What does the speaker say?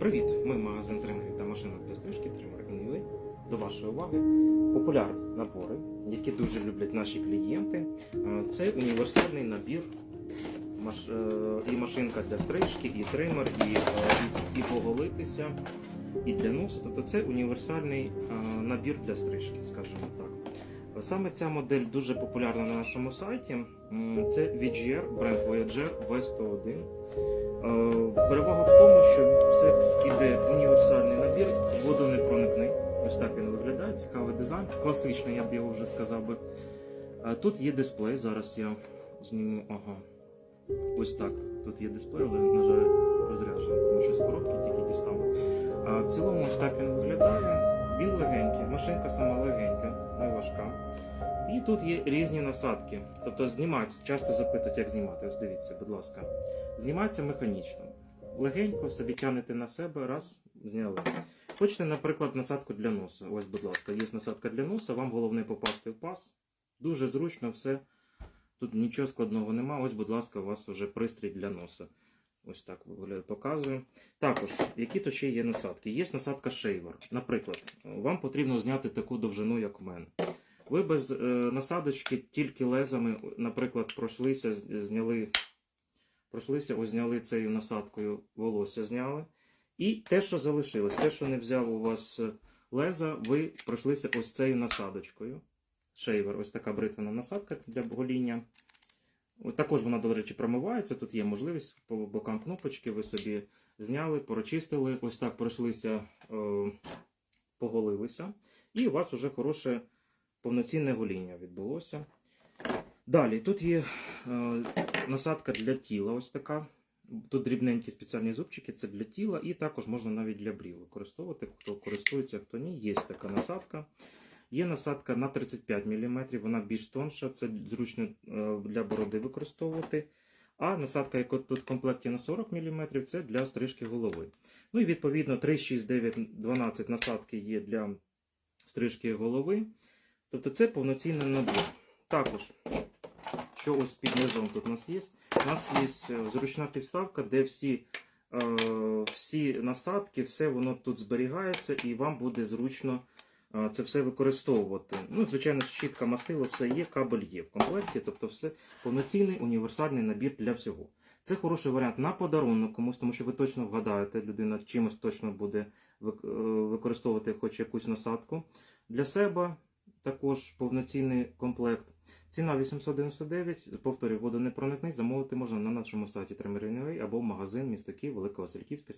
Привіт! Ми магазин тримерів та машинок для стрижки Інвей. До вашої уваги популярні набори, які дуже люблять наші клієнти. Е, Це універсальний набір е, і машинка для стрижки, і тример, і, е, і, і поголитися, і для носу. Тобто це універсальний набір для стрижки, скажімо так. Саме ця модель дуже популярна на нашому сайті. Це VGR, бренд Voyager V101. Е, Перевага в універсальний набір, водонепроникний. Ось так він виглядає, цікавий дизайн, класичний, я б його вже сказав би. Тут є дисплей, зараз я зніму. Ага. Ось так. Тут є дисплей, але, на жаль, розряджений, тому що з коробки тільки дістав. В цілому ось так він виглядає. Він легенький, машинка сама легенька, не важка. І тут є різні насадки. Тобто знімається, часто запитують, як знімати. Ось дивіться, будь ласка. Знімається механічно. Легенько собі тягнете на себе, раз, зняли. Хочете, наприклад, насадку для носа. Ось, будь ласка, є насадка для носа, вам головне попасти в пас. Дуже зручно все. Тут нічого складного нема. Ось, будь ласка, у вас вже пристрій для носа. Ось так виглядає, показую. Також, які то ще є насадки? Є насадка шейвер. Наприклад, вам потрібно зняти таку довжину, як у мене. Ви без е, насадочки тільки лезами, наприклад, пройшлися, зняли, пройшлися, зняли цією насадкою волосся зняли. І те, що залишилось, те, що не взяв у вас е, леза, ви пройшлися ось цією насадочкою. Шейвер, ось така бритвена насадка для гоління. Також вона, до речі, промивається. Тут є можливість по бокам кнопочки, ви собі зняли, прочистили, ось так пройшлися, е, поголилися. І у вас вже хороше повноцінне гоління відбулося. Далі, тут є е, насадка для тіла, ось така. Тут дрібненькі спеціальні зубчики, це для тіла, і також можна навіть для брів використовувати. Хто користується, хто ні. Є така насадка. Є насадка на 35 мм, вона більш тонша, це зручно е, для бороди використовувати. А насадка, яка тут в комплекті на 40 мм, це для стрижки голови. Ну і відповідно 3, 6, 9, 12 насадки є для стрижки голови. Тобто це повноцінний набір. Також, що ось під низом тут у нас є, у нас є е, зручна підставка, де всі, е, всі насадки, все воно тут зберігається і вам буде зручно е, це все використовувати. Ну, звичайно, щітка мастило, все є, кабель є в комплекті, тобто все повноцінний універсальний набір для всього. Це хороший варіант на подарунок комусь, тому що ви точно вгадаєте, людина чимось точно буде використовувати хоч якусь насадку. Для себе також повноцінний комплект. Ціна 899, повторюю, водонепроникний, замовити можна на нашому сайті Тремериневий або магазин міста Київ, Великого Васильківська.